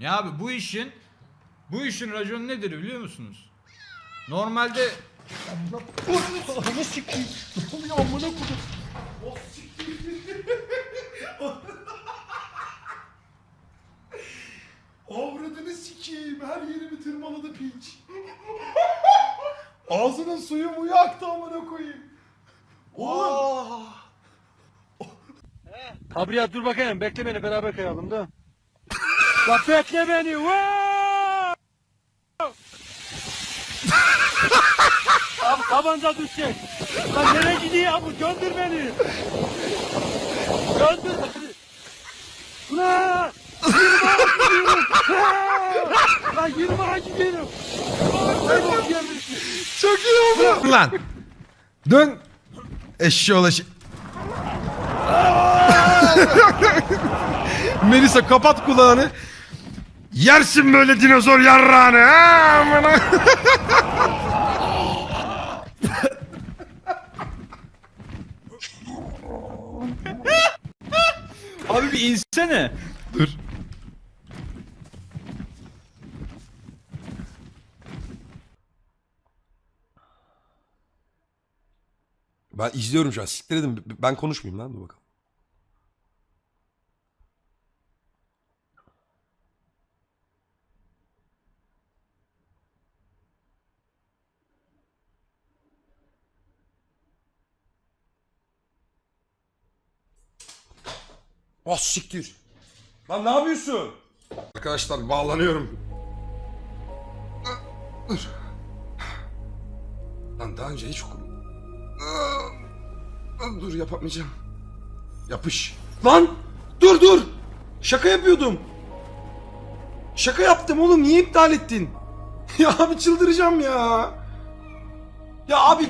Ya abi bu işin bu işin raconu nedir biliyor musunuz? Normalde Ananı sikeyim. Ne oluyor amına kodum? Avradını sikeyim. Her yerimi tırmaladı piç. Ağzının suyu muyu aktı amına koyayım. Oğlum. Kabriya dur bakayım bekle beni beraber kayalım da. La bekle beni. Vaa! Abi tabanca düşecek. Lan nereye gidiyor ya bu? Gönder beni. Gönder beni. Ulan! Yirmağa gidiyorum. Ha! Lan yirmağa gidiyorum. Ay bok yemişim. Çok iyi oldu. Lan. Dön. Eşşoğlu şey. Melisa kapat kulağını. Yersin böyle dinozor yarrağını. ha, amına. abi bir insene. Dur. Ben izliyorum şu an. Siktir edin. Ben konuşmayayım lan. Dur bakalım. Ah siktir. Lan ne yapıyorsun? Arkadaşlar bağlanıyorum. Dur. Lan daha önce hiç okudum. Dur yapamayacağım. Yapış. Lan dur dur. Şaka yapıyordum. Şaka yaptım oğlum niye iptal ettin? ya abi çıldıracağım ya. Ya abi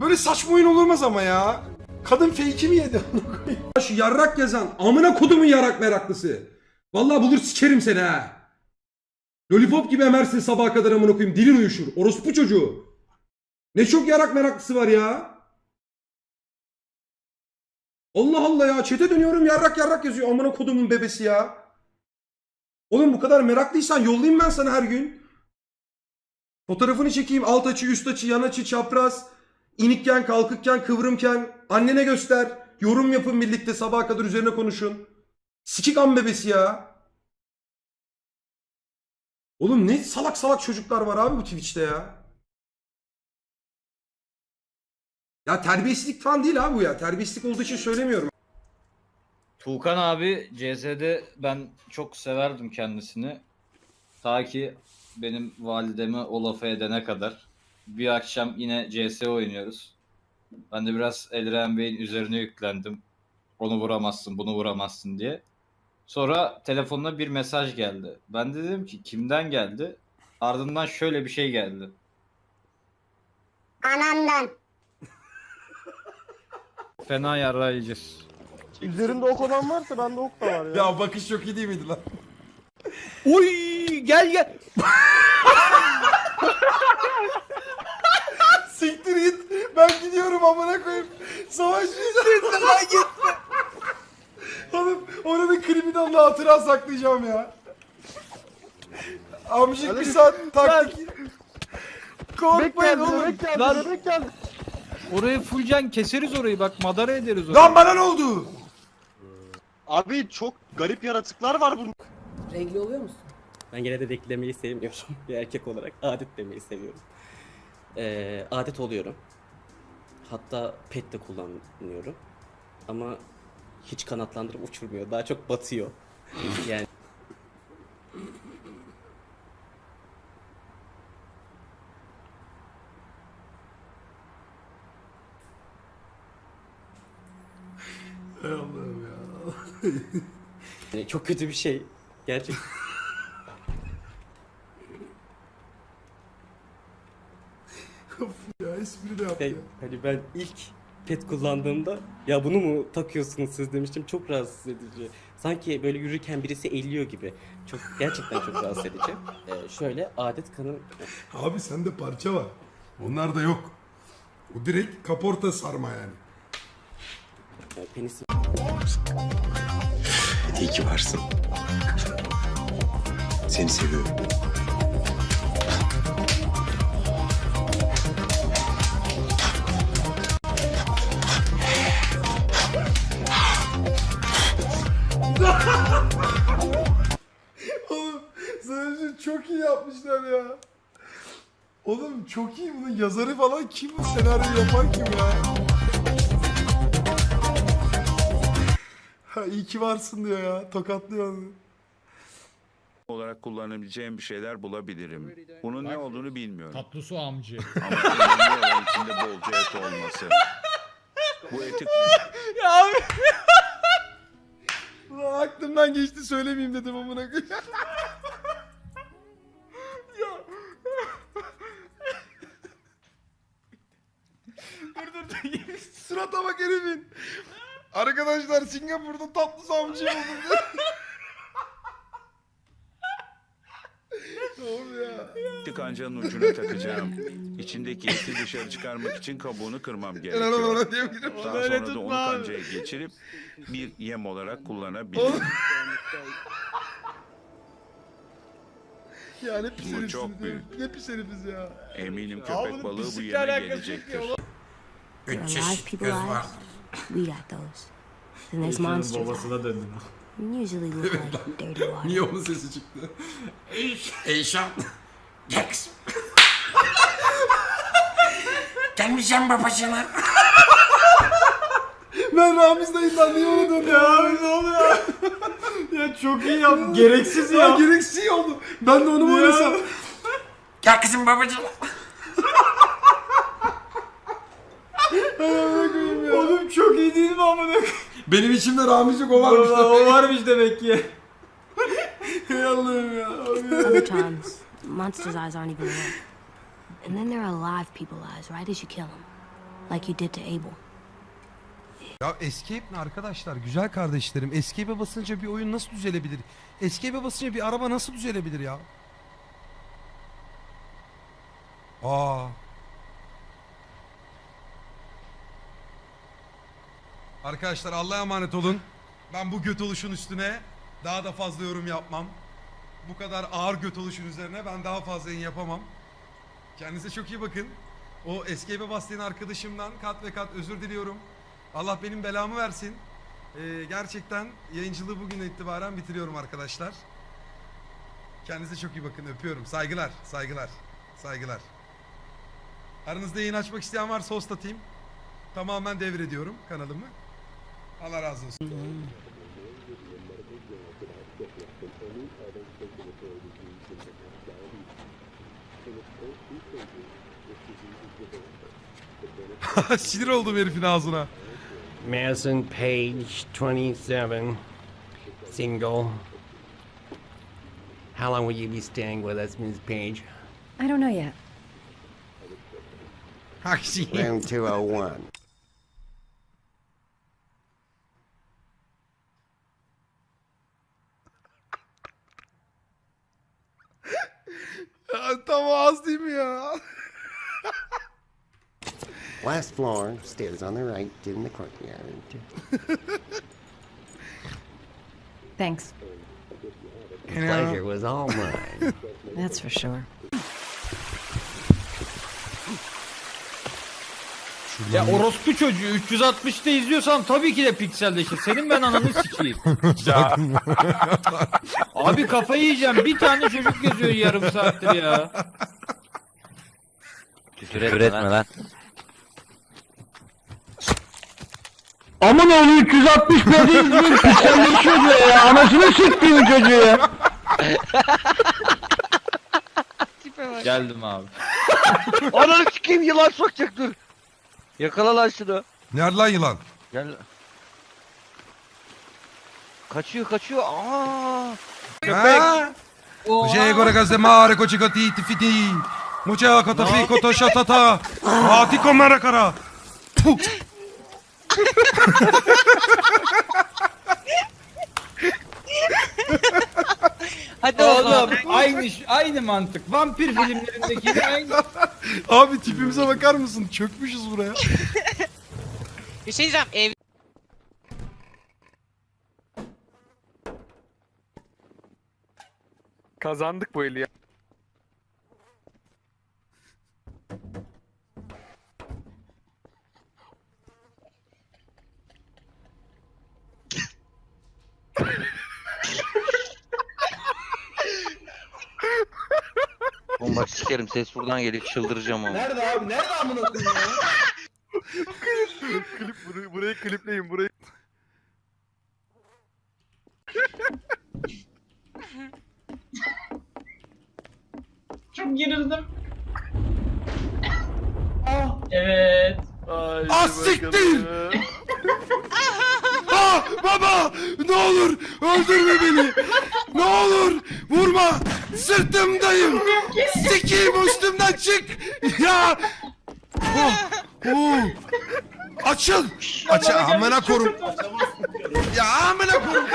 böyle saçma oyun olmaz ama ya. Kadın fake'i mi yedi? Şu yarrak yazan amına kodumun yarak meraklısı. Vallahi bulur sikerim seni ha. Lollipop gibi emersin sabaha kadar amına koyayım. Dilin uyuşur. Orospu çocuğu. Ne çok yarak meraklısı var ya. Allah Allah ya. Çete dönüyorum yarrak yarrak yazıyor. Amına kodumun bebesi ya. Oğlum bu kadar meraklıysan yollayayım ben sana her gün. Fotoğrafını çekeyim. Alt açı, üst açı, yan açı, çapraz. İnikken, kalkıkken, kıvrımken. Annene göster. Yorum yapın birlikte sabaha kadar üzerine konuşun. Sikik am bebesi ya. Oğlum ne salak salak çocuklar var abi bu Twitch'te ya. Ya terbiyesizlik falan değil abi bu ya. Terbiyesizlik olduğu için söylemiyorum. Tuğkan abi CS'de ben çok severdim kendisini. Ta ki benim validemi o lafı edene kadar. Bir akşam yine CS oynuyoruz. Ben de biraz Elren Bey'in üzerine yüklendim. Onu vuramazsın, bunu vuramazsın diye. Sonra telefonuna bir mesaj geldi. Ben de dedim ki kimden geldi? Ardından şöyle bir şey geldi. Anandan. Fena yarayacağız. Üzerinde ok olan varsa bende ok da var ya. Ya bakış çok iyi değil miydi lan? Oy gel gel. Siktir git. Ben gidiyorum amına koyayım. Savaşmayacağım. lan gitme. Oğlum oranın klibini Allah hatıra saklayacağım ya. Amcık bir saat taktik. Korkmayın oğlum. Lan-. Orayı full can keseriz orayı bak madara ederiz orayı. Lan bana ne oldu? Abi çok garip yaratıklar var burada. Regli oluyor musun? Ben gene de beklemeyi sevmiyorum. Bir erkek olarak adet demeyi seviyorum. Ee, adet oluyorum. Hatta pet de kullanıyorum. Ama hiç kanatlandırıp uçurmuyor. Daha çok batıyor. yani Yani çok kötü bir şey. Gerçekten. Ya espri de yaptı. Şey, hani ben ilk pet kullandığımda ya bunu mu takıyorsunuz siz demiştim çok rahatsız edici. Sanki böyle yürürken birisi elliyor gibi. Çok gerçekten çok rahatsız edici. Ee, şöyle adet kanı Abi sende parça var. Onlar da yok. O direkt kaporta sarma yani. e, penisim İyi ki varsın. Seni seviyorum. Oğlum çok iyi bunun yazarı falan kim bu senaryoyu yapan kim ya? Ha iyi ki varsın diyor ya. Tokatlıyor onu. olarak kullanabileceğim bir şeyler bulabilirim. Bunun ne olduğunu bilmiyorum. Tatlı su amcı. Ama önemli olan içinde bolca et olması. Bu eti Ulan aklımdan geçti söylemeyeyim dedim amına koyayım. Surata bak herifin. Arkadaşlar Singapur'da tatlı samcı oldum. ne oluyor ya? kancanın ucuna takacağım. İçindeki eti dışarı çıkarmak için kabuğunu kırmam Helal gerekiyor. ona diyebilirim. Daha sonra da onu kancaya geçirip bir yem olarak kullanabilirim. Oğlum. Ya ne pis Bu herifsiniz çok ya. büyük. Ne pis herifiz ya. Eminim köpek balığı bu pislikle yeme alakası yok gelecektir. Ya. Alive people eyes, we got those. Then there's monsters. babasına döndüm. eyes. Usually look like dirty water. Niye onun sesi çıktı? Eyşan. Gex. Gelmeyeceğim babacığına. ben Ramiz dayımdan niye ona döndüm? Ya abi ne oluyor? Ya çok iyi yap. Gereksiz ya. gereksiz iyi oldu. Ben de onu böyle san. Gel kızım babacığım. Oğlum çok iyi değil mi amına Benim içimde Ramiz'cik o varmış. O varmış demek ki. Ey Allah'ım ya. Other times, monsters' eyes aren't even red. And then there are alive people eyes right as you kill them. Like you did to Abel. Ya escape ne arkadaşlar? Güzel kardeşlerim. Escape'e basınca bir oyun nasıl düzelebilir? Escape'e basınca bir araba nasıl düzelebilir ya? Aa. Arkadaşlar Allah'a emanet olun. Ben bu göt oluşun üstüne daha da fazla yorum yapmam. Bu kadar ağır göt oluşun üzerine ben daha fazla yayın yapamam. Kendinize çok iyi bakın. O escape'e bastığın arkadaşımdan kat ve kat özür diliyorum. Allah benim belamı versin. Ee, gerçekten yayıncılığı bugün itibaren bitiriyorum arkadaşlar. Kendinize çok iyi bakın. Öpüyorum. Saygılar, saygılar, saygılar. Aranızda yayın açmak isteyen varsa host atayım. Tamamen devrediyorum kanalımı. Allah razı olsun. Sinir oldum herifin ağzına. Madison Page, 27, single. How long will you be staying with us, Ms. Page? I don't know yet. Room 201. Ya, Tam ağız değil mi ya? Last floor, stairs on the right, get in the courtyard. Thanks. Pleasure was all mine. That's for sure. Ya orospu çocuğu 360'ta izliyorsan tabii ki de pikselleşir. Senin ben ananı sikeyim. Abi kafayı yiyeceğim. Bir tane çocuk geziyor yarım saattir ya. Küfür etme lan. Aman oğlu 360 pedi izliyor, pikselleri çocuğu ya. Anasını siktiğin çocuğu ya. Geldim abi. Ananı sikeyim yılan sokacak dur. Yakala lan şunu. Nerede lan yılan? Gel. Kaçıyor kaçıyor. Aa. Ha? Jego ragazze mare kochikoti tifiti. Mucha kotofi koto shatata. Ati komara kara. Hadi Oğlum aynı aynı mantık. Vampir filmlerindeki aynı. Abi tipimize bakar mısın? Çökmüşüz buraya. Bir şey diyeceğim. Ev Kazandık bu eli ya. Oğlum bak sikerim ses buradan geliyor çıldıracağım ama. Nerede abi? Nerede amına koyayım ya? Klip burayı, burayı klipleyin burayı. Çok gerildim. Evet. Ay, Ah, siktir! Ah baba ne olur öldürme beni. Ne olur vurma. Sırtımdayım. Sikeyim üstümden çık. Ya. Oh, oh. Açıl. Aç amına korum. Ya amına korum.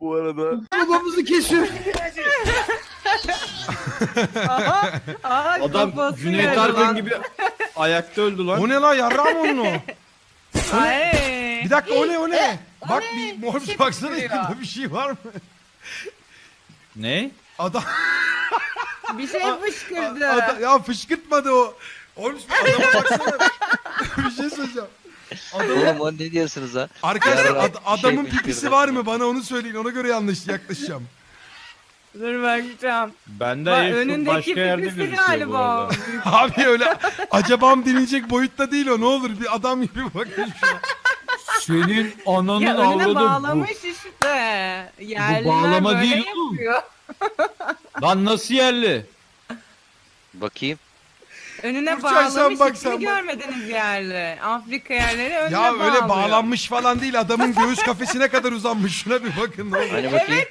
Bu arada Babamızı kesiyor. Adam Cüneyt Arkın gibi ayakta öldü lan. O ne lan yarrağım onun o. O ne? Bir dakika o ne o ne? Bak bir mor bir baksana yakında bir şey var mı? Ne? Adam, Bir şey fışkırdı. adam ya fışkırtmadı o. Oğlum adama baksana. bir şey söyleyeceğim. Adamın, Oğlum o ne diyorsunuz ha? arkadaşlar Yarrak ad- bir adamın şey pipisi fışkırdı. var mı? Bana onu söyleyin. Ona göre yanlış yaklaşacağım. Dur bakacağım. Bende Bak, hep önündeki başka yerde gözüküyor bu galiba. arada. Abi öyle acabam denilecek boyutta değil o. Ne olur bir adam gibi bakın şuna. Senin ananın Ya önüne avradı bağlamış işte. Yerliler bağlama böyle değil yapıyor. bu. Lan nasıl yerli? Bakayım. Önüne Burçay, sen bağlamış sen bak. görmediniz yerli? Afrika yerleri önüne Ya bağlıyor. öyle bağlanmış falan değil. Adamın göğüs kafesine kadar uzanmış. Şuna bir bakın ne olur. Hani bakayım.